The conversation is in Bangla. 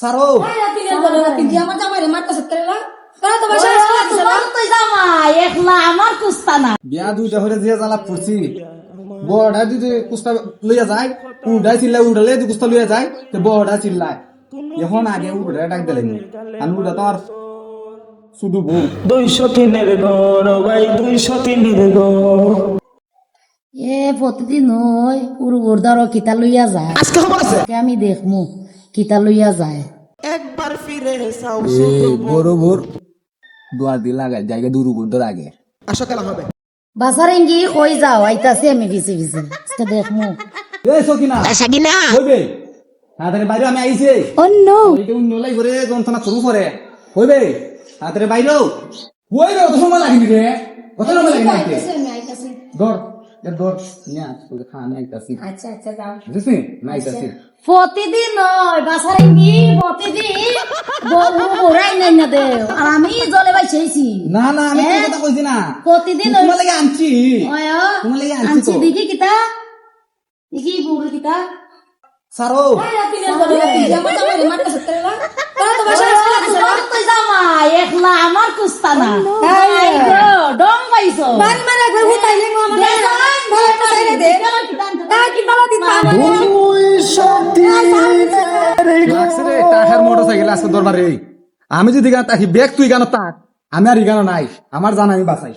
সারো আমার জামাই রে মারতেছে তেলা তারা তো বাসা আসলে তোমার তো জামাই একলা আমার কুস্তা না বিয়া দুইটা হলে যে জ্বালা পড়ছি। বড়টা যদি কুস্তা লইয়া যায়। উড়াই চিল্লাই উড়ালে যদি কুস্তা লইয়া যায়। তো বড়টা চিল্লায়। এখন আগে উড়া ডাক দিলেন আমি উড়া তো আর শুধু বউ। দুইশো তিনের ঘর ভাই দুইশো তিনের ঘর। এ প্রতিদিন ওই কিতা লইয়া যায়। আজকে খবর আছে? আমি দেখমু। কিতা লইয়া যায়? একবার ফিরে চাও বড় দিয়ে লাগায় জায়গা দূর উপর আগে। আসো খেলা হবে। বাসার এঙ্গি কই যাও আইতাছি আমি পিছে পিছে আজকে দেখমু। এই সকিনা সকিনা। হইবে? তাড়াতাড়ি বাইরে আমি আইছি। Oh no. এইটা নলাই করে যন্ত্রণা শুরু করে হইবে? তাড়াতাড়ি বাইরে। হইবে অত সময় লাগি রে। কত সময় লাগি নাইতে দর এ দর নিয়া তোকে খানে আইতাছি আচ্ছা আচ্ছা যাও প্রতিদিন নয় বাসার প্রতিদিন বড়াই নাই না দে আর আমি জলে ছেইছি না না আমি কথা কইছি না প্রতিদিন তোমার লাগে আনছি তোমার লাগে আনছি আনছি দেখি কিতা দেখি বুড়ি কিতা সারো আমার জামাই রে মারতেছে তেলা তারা তো বাসা আসলে তোমার তো জামাই একলা আমার কুস্তা না এই গো, ডং পাইছো বাড়ি মারা একবার হুতাইলে আমার ভালো পাইলে দে তা কি বালা দিতা লাগছে রে আমি যদি গান তাকি ব্যাগ তুই গান তাক। আমি আর গান নাই, আমার জান আমি বাঁচাই